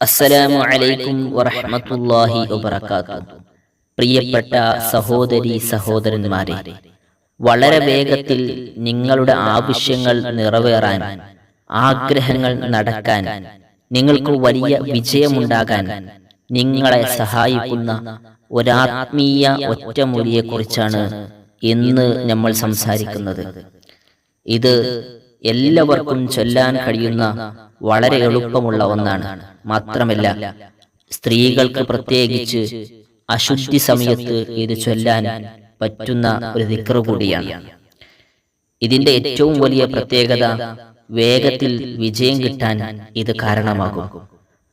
അസ്സലാമു അലൈക്കും വറഹ്മത്തുള്ളാഹി വബർക്കാത്തു പ്രിയപ്പെട്ട സഹോദരി സഹോദരന്മാരെ വളരെ വേഗത്തിൽ നിങ്ങളുടെ ആവശ്യങ്ങൾ നിറവേറാൻ ആഗ്രഹങ്ങൾ നടക്കാൻ നിങ്ങൾക്ക് വലിയ വിജയമുണ്ടാകാൻ നിങ്ങളെ സഹായിക്കുന്ന ഒരാത്മീയ ഒറ്റമൂലിയെക്കുറിച്ചാണ് ഇന്ന് നമ്മൾ സംസാരിക്കുന്നത്. ഇത് എല്ലാവർക്കും ചൊല്ലാൻ കഴിയുന്ന വളരെ എളുപ്പമുള്ള ഒന്നാണ്. മാത്രമല്ല സ്ത്രീകൾക്ക് പ്രത്യേകിച്ച് അശുദ്ധി സമയത്ത് ഇത് ചൊല്ലാൻ പറ്റുന്ന ഒരു ദിക്ര കൂടിയാണ്. ഇതിന്റെ ഏറ്റവും വലിയ പ്രത്യേകത വേഗത്തിൽ വിജയം കിട്ടാൻ ഇത് കാരണമാകും.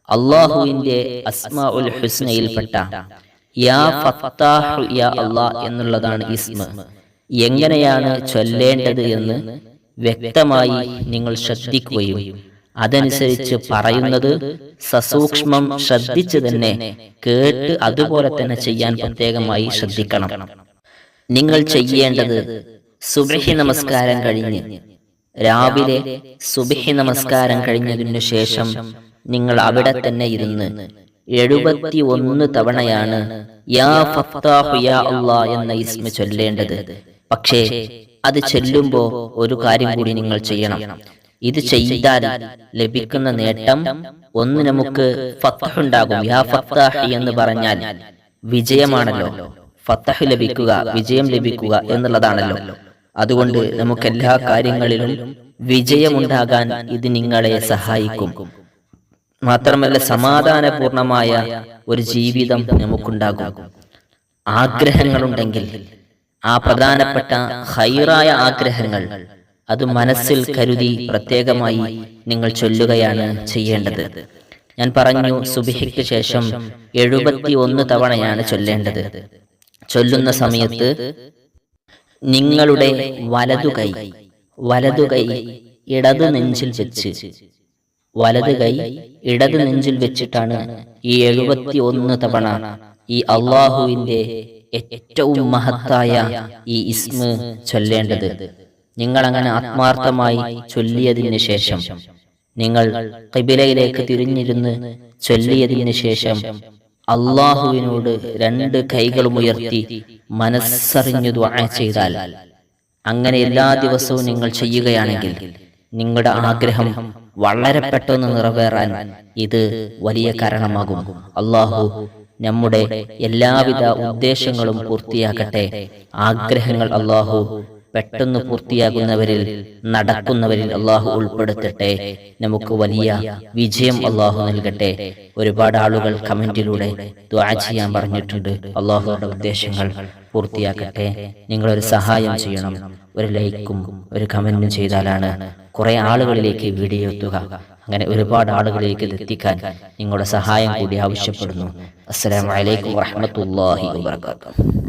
അള്ളാഹുവിന്റെ അസ്മാ ഉൽ ഹുസ്നയിൽപ്പെട്ട യാ ഫത്താഹു യാ എന്നുള്ളതാണ് ഇസ്മ. എങ്ങനെയാണ് ചൊല്ലേണ്ടത് എന്ന് വ്യക്തമായി നിങ്ങൾ ശ്രദ്ധിക്കുകയും അതനുസരിച്ച് പറയുന്നത് സസൂക്ഷ്മം ശ്രദ്ധിച്ച് തന്നെ കേട്ട് അതുപോലെ തന്നെ ചെയ്യാൻ പ്രത്യേകമായി ശ്രദ്ധിക്കണം. നിങ്ങൾ ചെയ്യേണ്ടത് സുബഹി നമസ്കാരം കഴിഞ്ഞ് രാവിലെ സുബഹി നമസ്കാരം കഴിഞ്ഞതിനു ശേഷം നിങ്ങൾ അവിടെ തന്നെ ഇരുന്ന് എഴുപത്തി ഒന്ന് തവണയാണ് യാ ഫത്താഹു യാ അള്ളാ എന്ന ഇസ്മ ചൊല്ലേണ്ടത്. പക്ഷേ അത് ചെല്ലുമ്പോൾ ഒരു കാര്യം കൂടി നിങ്ങൾ ചെയ്യണം. ഇത് ചെയ്താൽ ലഭിക്കുന്ന നേട്ടം ഒന്ന് നമുക്ക് ഫത്തഹുണ്ടാകും യാ ഫത്താഹി എന്ന് പറഞ്ഞാൽ വിജയമാണല്ലോ. ഫത്തഹ് ലഭിക്കുക വിജയം ലഭിക്കുക എന്നുള്ളതാണല്ലോ. അതുകൊണ്ട് നമുക്ക് എല്ലാ കാര്യങ്ങളിലും വിജയമുണ്ടാകാൻ ഇത് നിങ്ങളെ സഹായിക്കും. മാത്രമല്ല സമാധാനപൂർണമായ ഒരു ജീവിതം നമുക്കുണ്ടാകും. ആഗ്രഹങ്ങളുണ്ടെങ്കിൽ ആ പ്രധാനപ്പെട്ട ഹൈറായ ആഗ്രഹങ്ങൾ അത് മനസ്സിൽ കരുതി പ്രത്യേകമായി നിങ്ങൾ ചൊല്ലുകയാണ് ചെയ്യേണ്ടത്. ഞാൻ പറഞ്ഞു സുബിഹയ്ക്ക് ശേഷം എഴുപത്തി ഒന്ന് തവണയാണ് ചൊല്ലേണ്ടത്. ചൊല്ലുന്ന സമയത്ത് നിങ്ങളുടെ വലതു കൈ വലതു കൈ ഇടതു നെഞ്ചിൽ വെച്ച്. വലതു കൈ ഇടത് നെഞ്ചിൽ വെച്ചിട്ടാണ് ഈ എഴുപത്തി ഒന്ന് തവണ ഈ അള്ളാഹുവിന്റെ ഏറ്റവും മഹത്തായ ഈ ഇസ്മ ചൊല്ലേണ്ടത്. നിങ്ങൾ അങ്ങനെ ആത്മാർത്ഥമായി ചൊല്ലിയതിന് ശേഷം നിങ്ങൾ കബിലയിലേക്ക് തിരിഞ്ഞിരുന്ന് ചൊല്ലിയതിന് ശേഷം അള്ളാഹുവിനോട് രണ്ട് കൈകളും ഉയർത്തി മനസ്സറിഞ്ഞു ചെയ്താൽ അങ്ങനെ എല്ലാ ദിവസവും നിങ്ങൾ ചെയ്യുകയാണെങ്കിൽ നിങ്ങളുടെ ആഗ്രഹം വളരെ പെട്ടെന്ന് നിറവേറാൻ ഇത് വലിയ കാരണമാകും. അള്ളാഹു നമ്മുടെ എല്ലാവിധ ഉദ്ദേശങ്ങളും പൂർത്തിയാക്കട്ടെ. ആഗ്രഹങ്ങൾ അള്ളാഹു പെട്ടെന്ന് പൂർത്തിയാകുന്നവരിൽ നടക്കുന്നവരിൽ അള്ളാഹു ഉൾപ്പെടുത്തട്ടെ. നമുക്ക് വലിയ വിജയം അള്ളാഹു നൽകട്ടെ. ഒരുപാട് ആളുകൾ കമന്റിലൂടെ ചെയ്യാൻ പറഞ്ഞിട്ടുണ്ട്. അള്ളാഹുയുടെ ഉദ്ദേശങ്ങൾ പൂർത്തിയാക്കട്ടെ. നിങ്ങളൊരു സഹായം ചെയ്യണം. ഒരു ലൈക്കും ഒരു കമന്റും ചെയ്താലാണ് കുറെ ആളുകളിലേക്ക് വീഡിയോ എത്തുക. അങ്ങനെ ഒരുപാട് ആളുകളിലേക്ക് എത്തിക്കാൻ നിങ്ങളുടെ സഹായം കൂടി ആവശ്യപ്പെടുന്നു. അസ്സലാമലൈക്കും വാഹമത്തല്ലാഹി വാത്തു